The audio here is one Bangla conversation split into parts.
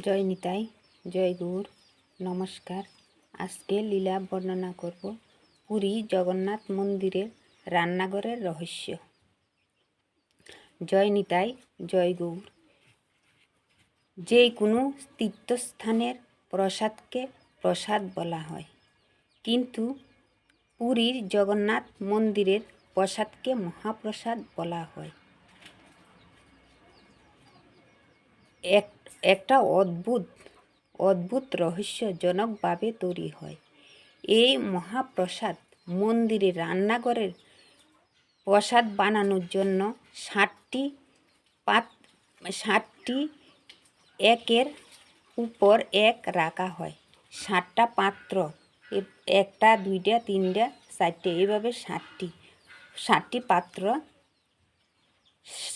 জয় নিতাই, জয় গৌর, নমস্কার। আজকে লীলা বর্ণনা করব পুরী জগন্নাথ মন্দিরের রান্নাঘরের রহস্য। জয় নিতাই, জয় গৌর। যে কোনো তীর্থস্থানের প্রসাদকে প্রসাদ বলা হয়। কিন্তু পুরীর জগন্নাথ মন্দিরের প্রসাদকে মহাপ্রসাদ বলা হয়। এক, একটা অদ্ভুত অদ্ভুত রহস্যজনকভাবে তৈরি হয়। এই মহাপ্রসাদ মন্দিরে রান্নাঘরের প্রসাদ বানানোর জন্য ষাটটি পাত, ষাটটি একের উপর এক রাখা হয়। ষাটটা পাত্র একটা, দুইটা, তিনটা, চারটে, এইভাবে ষাটটি ষাটটি পাত্র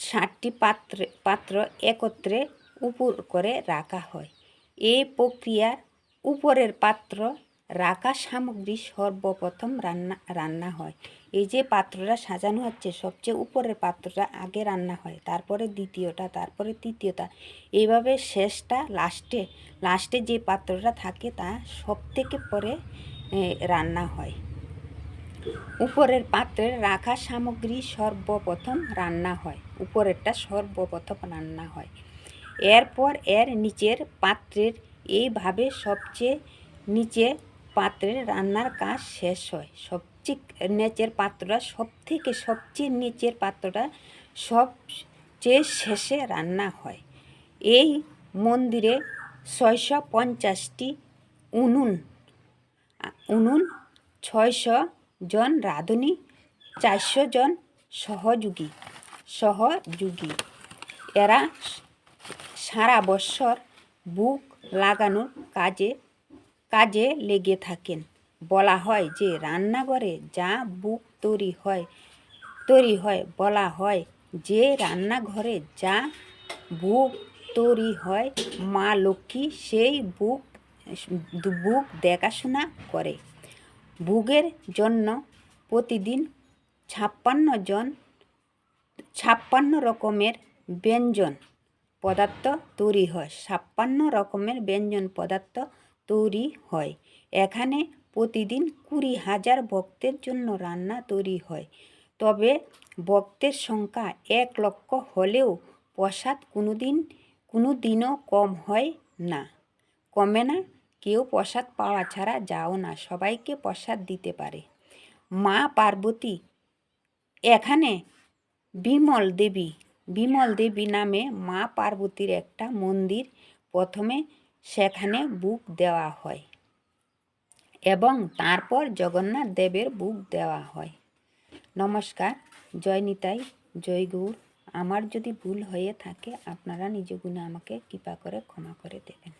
ষাটটি পাত্র পাত্র একত্রে উপর করে রাখা হয়। এ প্রক্রিয়ার উপরের পাত্র রাখা সামগ্রী সর্বপ্রথম রান্না রান্না হয়। এই যে পাত্রটা সাজানো হচ্ছে, সবচেয়ে উপরের পাত্রটা আগে রান্না হয়, তারপরে দ্বিতীয়টা, তারপরে তৃতীয়টা। এইভাবে শেষটা, লাস্টে লাস্টে যে পাত্রটা থাকে, তা সব থেকে পরে রান্না হয়। উপরের পাত্রে রাখা সামগ্রী সর্বপ্রথম রান্না হয়, উপরেরটা সর্বপ্রথম রান্না হয়। এরপর এর নিচের পাত্রের এইভাবে সবচেয়ে নিচে পাত্রের রান্নার কাজ শেষ হয়। সবচেয়ে নিচের পাত্রটা সব থেকে সবচেয়ে নিচের পাত্রটা সবচেয়ে শেষে রান্না হয়। এই মন্দিরে ছয়শো পঞ্চাশটি উনুন উনুন, ছয়শো জন রাঁধুনি, চারশো জন সহযোগী সহযোগী। এরা সারা বছর বুক লাগানোর কাজে কাজে লেগে থাকেন। বলা হয় যে রান্নাঘরে যা বুক তৈরি হয় তৈরি হয়, বলা হয় যে রান্নাঘরে যা বুক তৈরি হয়, মা লক্ষ্মী সেই বুক বুক দেখাশোনা করে। বুকের জন্য প্রতিদিন ছাপ্পান্ন জন, ছাপ্পান্ন রকমের ব্যঞ্জন পদার্থ তৈরি হয়। ছাপ্পান্ন রকমের ব্যঞ্জন পদার্থ তৈরি হয়। এখানে প্রতিদিন কুড়ি হাজার ভক্তের জন্য রান্না তৈরি হয়। তবে ভক্তের সংখ্যা এক লক্ষ হলেও প্রসাদ কোনোদিন কোনো দিনও কম হয় না। কমে না, কেউ প্রসাদ পাওয়া ছাড়া যাও না, সবাইকে প্রসাদ দিতে পারে। মা পার্বতী, এখানে বিমল দেবী বিমল দেবী নামে মা পার্বতীর একটা মন্দির। প্রথমে সেখানে বুক দেওয়া হয় এবং তারপর জগন্নাথ দেবের বুক দেওয়া হয়। নমস্কার, জয় নিতাই, জয় আমার যদি ভুল হয়ে থাকে, আপনারা নিজগুণে আমাকে কৃপা করে ক্ষমা করে দেবেন।